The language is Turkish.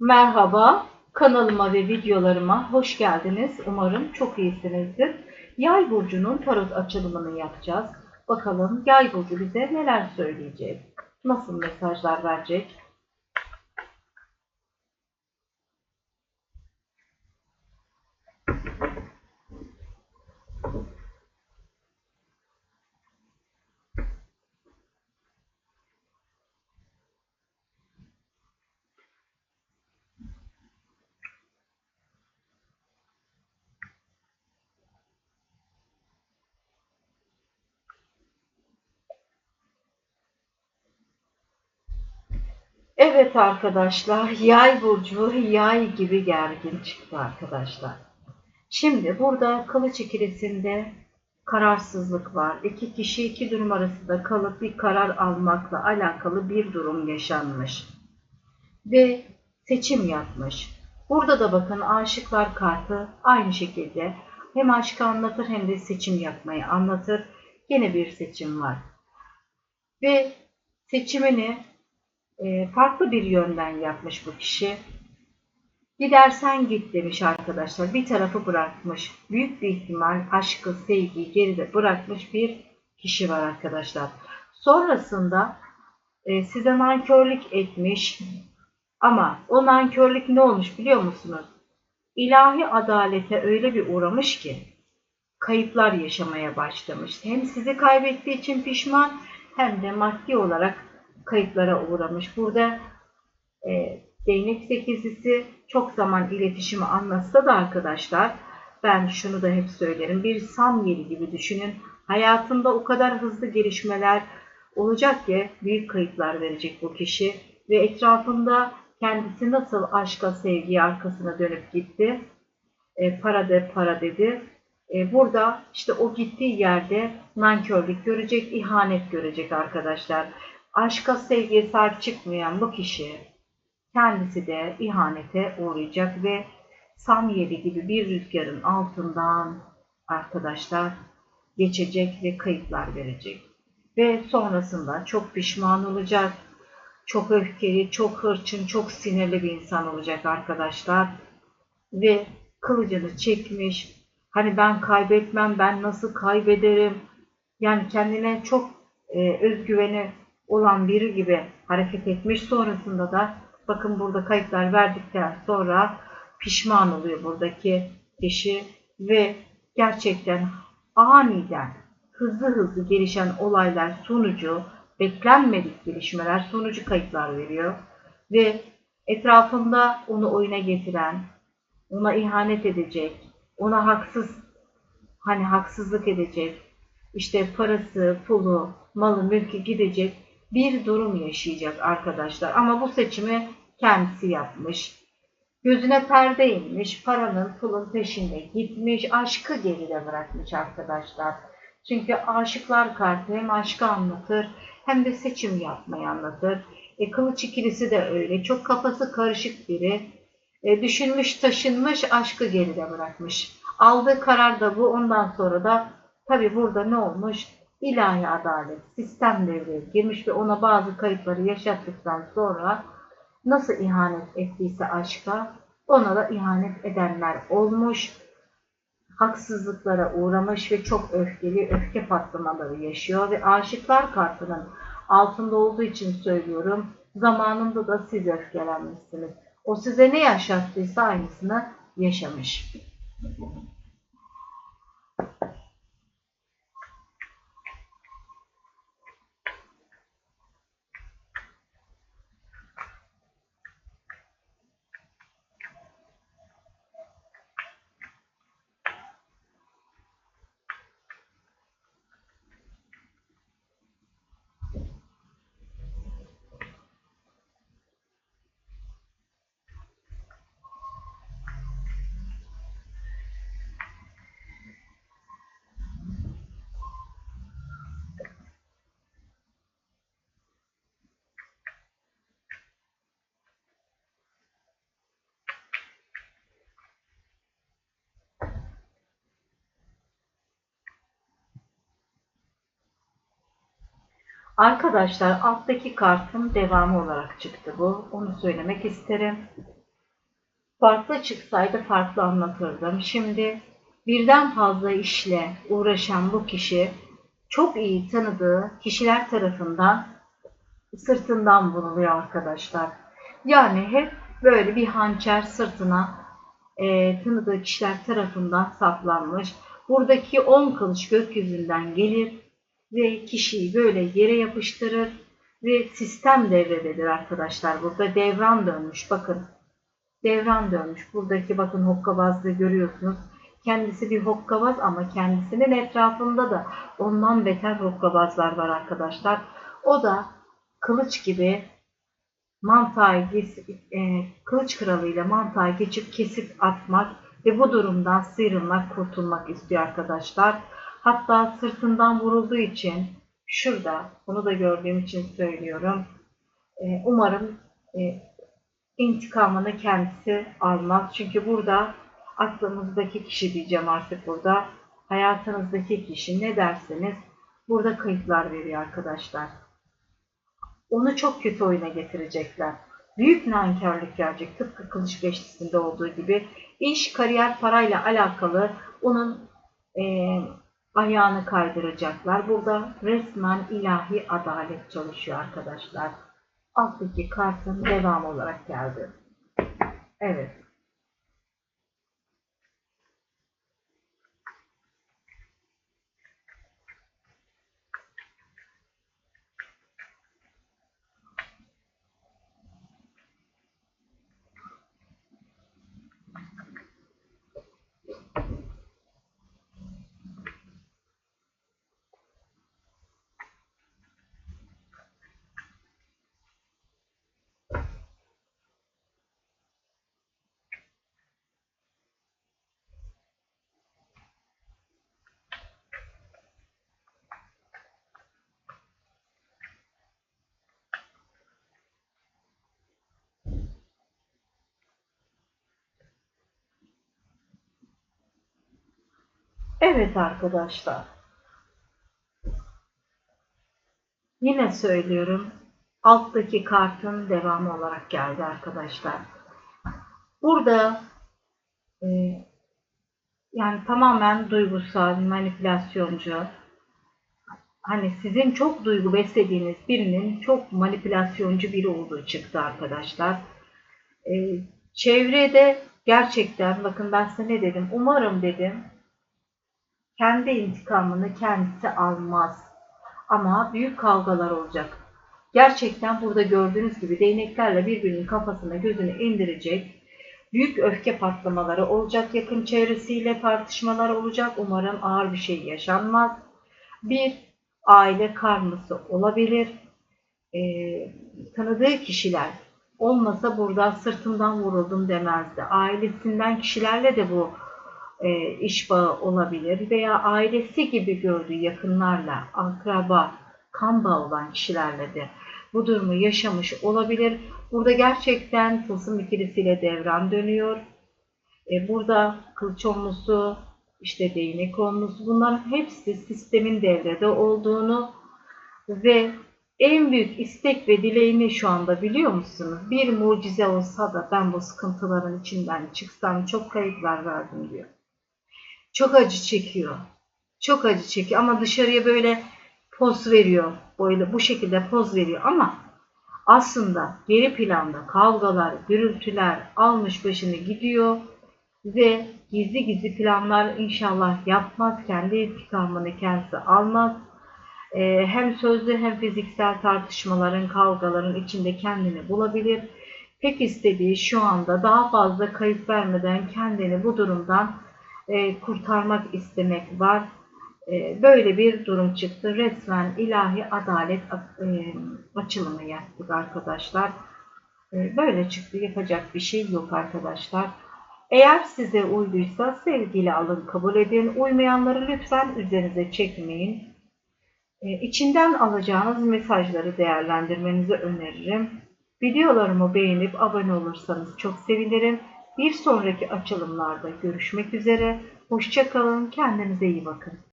Merhaba, kanalıma ve videolarıma hoş geldiniz. Umarım çok iyisinizdir. Yay burcunun tarot açılımını yapacağız. Bakalım Yay burcu bize neler söyleyecek? Nasıl mesajlar verecek? Evet arkadaşlar, yay burcu yay gibi gergin çıktı arkadaşlar. Şimdi burada kılıç ikilisinde kararsızlık var. İki kişi iki durum arasında kalıp bir karar almakla alakalı bir durum yaşanmış. Ve seçim yapmış. Burada da bakın aşıklar kartı aynı şekilde hem aşkı anlatır hem de seçim yapmayı anlatır. Yine bir seçim var. Ve seçimini farklı bir yönden yapmış bu kişi. Gidersen git demiş arkadaşlar. Bir tarafı bırakmış. Büyük bir ihtimal aşkı, sevgiyi geride bırakmış bir kişi var arkadaşlar. Sonrasında e, size nankörlük etmiş. Ama o nankörlük ne olmuş biliyor musunuz? İlahi adalete öyle bir uğramış ki kayıplar yaşamaya başlamış. Hem sizi kaybettiği için pişman hem de maddi olarak kayıplara uğramış. Burada e, değnek sekizlisi çok zaman iletişimi anlatsa da arkadaşlar ben şunu da hep söylerim. Bir sam yeri gibi düşünün. Hayatında o kadar hızlı gelişmeler olacak ki büyük kayıplar verecek bu kişi ve etrafında kendisi nasıl aşka, sevgiye arkasına dönüp gitti. E, para de para dedi. E, burada işte o gittiği yerde nankörlük görecek, ihanet görecek arkadaşlar aşka sevgiye sahip çıkmayan bu kişi kendisi de ihanete uğrayacak ve Samyeli gibi bir rüzgarın altından arkadaşlar geçecek ve kayıplar verecek. Ve sonrasında çok pişman olacak, çok öfkeli, çok hırçın, çok sinirli bir insan olacak arkadaşlar. Ve kılıcını çekmiş, hani ben kaybetmem, ben nasıl kaybederim, yani kendine çok e, özgüveni olan biri gibi hareket etmiş. Sonrasında da bakın burada kayıtlar verdikten sonra pişman oluyor buradaki kişi ve gerçekten aniden hızlı hızlı gelişen olaylar sonucu beklenmedik gelişmeler sonucu kayıtlar veriyor ve etrafında onu oyuna getiren, ona ihanet edecek, ona haksız hani haksızlık edecek, işte parası, pulu, malı, mülkü gidecek bir durum yaşayacak arkadaşlar. Ama bu seçimi kendisi yapmış. Gözüne perde inmiş, paranın pulun peşinde gitmiş, aşkı geride bırakmış arkadaşlar. Çünkü aşıklar kartı hem aşkı anlatır hem de seçim yapmayı anlatır. E, kılıç ikilisi de öyle. Çok kafası karışık biri. E, düşünmüş, taşınmış, aşkı geride bırakmış. Aldığı karar da bu. Ondan sonra da tabi burada ne olmuş? İlahi adalet, sistem devreye girmiş ve ona bazı kayıpları yaşattıktan sonra nasıl ihanet ettiyse aşka ona da ihanet edenler olmuş. Haksızlıklara uğramış ve çok öfkeli, öfke patlamaları yaşıyor ve aşıklar kartının altında olduğu için söylüyorum. Zamanında da siz öfkelenmişsiniz. O size ne yaşattıysa aynısını yaşamış. Arkadaşlar alttaki kartın devamı olarak çıktı bu. Onu söylemek isterim. Farklı çıksaydı farklı anlatırdım. Şimdi birden fazla işle uğraşan bu kişi çok iyi tanıdığı kişiler tarafından sırtından vuruluyor arkadaşlar. Yani hep böyle bir hançer sırtına e, tanıdığı kişiler tarafından saplanmış. Buradaki 10 kılıç gökyüzünden gelir ve kişiyi böyle yere yapıştırır ve sistem devrededir arkadaşlar. Burada devran dönmüş. Bakın devran dönmüş. Buradaki bakın hokkabazlığı görüyorsunuz. Kendisi bir hokkabaz ama kendisinin etrafında da ondan beter hokkabazlar var arkadaşlar. O da kılıç gibi mantığa e, kılıç kralıyla mantığa geçip kesip atmak ve bu durumdan sıyrılmak, kurtulmak istiyor arkadaşlar. Hatta sırtından vurulduğu için şurada, bunu da gördüğüm için söylüyorum. E, umarım e, intikamını kendisi almaz. Çünkü burada aklımızdaki kişi diyeceğim artık burada. Hayatınızdaki kişi ne derseniz burada kayıplar veriyor arkadaşlar. Onu çok kötü oyuna getirecekler. Büyük nankörlük gelecek tıpkı kılıç beşlisinde olduğu gibi. İş, kariyer, parayla alakalı onun e, ayağını kaydıracaklar. Burada resmen ilahi adalet çalışıyor arkadaşlar. Alttaki kartın devam olarak geldi. Evet. Evet arkadaşlar. Yine söylüyorum. Alttaki kartın devamı olarak geldi arkadaşlar. Burada e, yani tamamen duygusal, manipülasyoncu. Hani sizin çok duygu beslediğiniz birinin çok manipülasyoncu biri olduğu çıktı arkadaşlar. E, çevrede gerçekten bakın ben size ne dedim. Umarım dedim kendi intikamını kendisi almaz. Ama büyük kavgalar olacak. Gerçekten burada gördüğünüz gibi değneklerle birbirinin kafasına gözünü indirecek. Büyük öfke patlamaları olacak yakın çevresiyle tartışmalar olacak. Umarım ağır bir şey yaşanmaz. Bir aile karması olabilir. Ee, tanıdığı kişiler olmasa burada sırtımdan vuruldum demezdi. Ailesinden kişilerle de bu e, iş bağı olabilir veya ailesi gibi gördüğü yakınlarla, akraba, kan bağı olan kişilerle de bu durumu yaşamış olabilir. Burada gerçekten tılsım ikilisiyle devran dönüyor. E, burada kılıç onlusu, işte değnek onlusu bunların hepsi sistemin devrede olduğunu ve en büyük istek ve dileğini şu anda biliyor musunuz? Bir mucize olsa da ben bu sıkıntıların içinden çıksam çok kayıplar verdim diyor. Çok acı çekiyor. Çok acı çekiyor ama dışarıya böyle poz veriyor. Böyle bu şekilde poz veriyor ama aslında geri planda kavgalar, gürültüler almış başını gidiyor ve gizli gizli planlar inşallah yapmaz. Kendi intikamını kendisi almaz. Ee, hem sözlü hem fiziksel tartışmaların, kavgaların içinde kendini bulabilir. Tek istediği şu anda daha fazla kayıp vermeden kendini bu durumdan e, kurtarmak istemek var. E, böyle bir durum çıktı. Resmen ilahi adalet e, açılımı yaptık arkadaşlar. Böyle çıktı. Yapacak bir şey yok arkadaşlar. Eğer size uyduysa sevgiyle alın, kabul edin. Uymayanları lütfen üzerinize çekmeyin. E, içinden alacağınız mesajları değerlendirmenizi öneririm. Videolarımı beğenip abone olursanız çok sevinirim. Bir sonraki açılımlarda görüşmek üzere. Hoşçakalın. Kendinize iyi bakın.